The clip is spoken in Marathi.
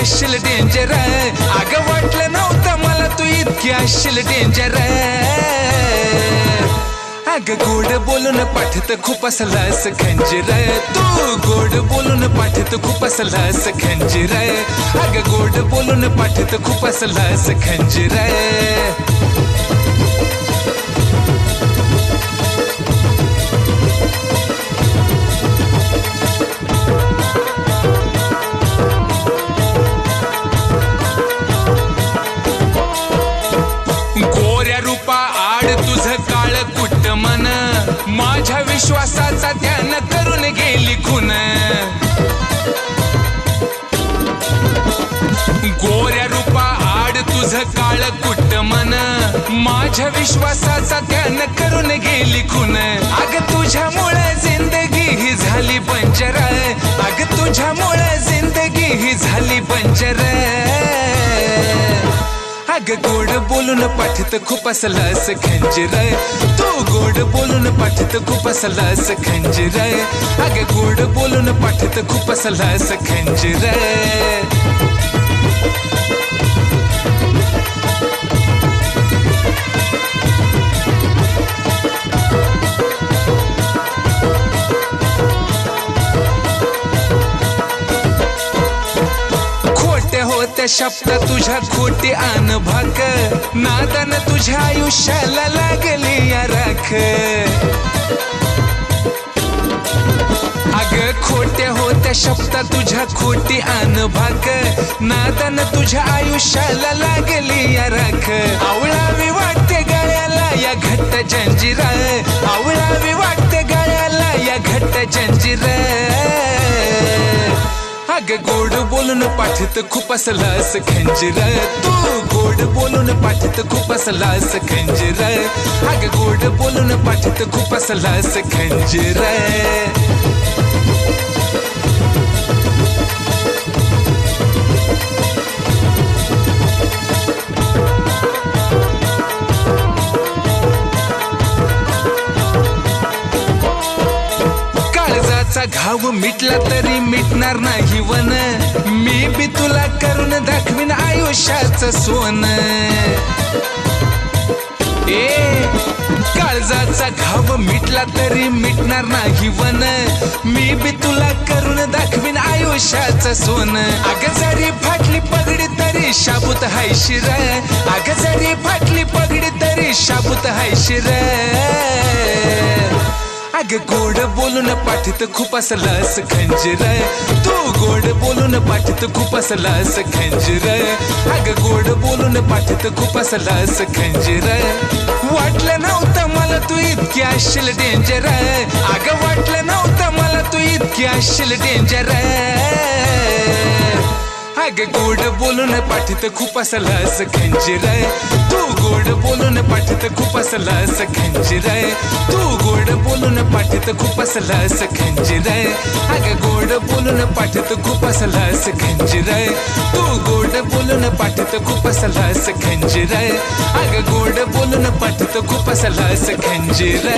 असशील डेंजर अग वाटलं नव्हतं मला तू इतकी असशील डेंजर अग गोड बोलून पाठत खूप असलास खंजर तू गोड बोलून पाठत खूप असलास खंजर अग गोड बोलून पाठत खूप असलास खंजर माझ्या विश्वासाचा ध्यान करून गेली खून. गोऱ्या रूपा आड तुझ काळ कुट मन. माझ्या विश्वासाचा ध्यान करून गेली खून. अग तुझ्यामुळे जिंदगी ही झाली पंचर अग तुझ्यामुळे जिंदगी ही झाली पंचर ग गोड बोलून पाठीत खूप असलास खंजीर. तू गोड बोलून पाठीत खूप असलास खंजीर. अग गोड बोलून पाठीत खूप असलास खंजीर. खोटे होते शब्द तुझ्या खोटी आन भाक. नादान तुझ्या आयुष्याला लागली या राख. अग खोटे होते शब्द तुझ्या खोटी आन भाक. नादान तुझ्या आयुष्याला लागली या राख. आवळावी वाटते गळ्याला या घट्ट जंजिरा. आवळावी वाटते गळ्या ग गोड बोलून पाठीत खूप असलास खंजीर. तू गोड बोलून पाठीत खूप असलास खंजीर. अग गोड बोलून पाठीत खूप असलास खंजीर. तुझा घाव मिटला तरी मिटणार नाही वन. मी बी तुला करून दाखवीन आयुष्याचं सोन ए काळजाचा घाव मिटला तरी मिटणार नाही वन. मी बी तुला करून दाखवीन आयुष्याचं सोन अग जरी फाटली पगडी तरी शाबूत हाय शिर. अग जरी फाटली पगडी तरी शाबूत हाय शिर. अग गोड बोलून पाठीत खूप असलास खंजीर. तू गोड बोलून पाठीत खूप असलास खंजीर. अग गोड बोलून पाठीत खूप असलास खंजीर. वाटलं नव्हतं मला तू इतकी असशील डेंजर अग वाटलं नव्हतं मला तू इतकी असशील डेंजर अग गोड बोलून पाठीत खूप असलास खंजीर तू गोड बोलून पाठीत खूप असलास खंजीर तू गोड बोलून पाठीत खूप असलास खंजीर अग गोड बोलून पाठीत खूप असलास खंजीर तू गोड बोलून पाठीत खूप असलास खंजीर अग गोड बोलून पाठीत खूप असलास खंजीर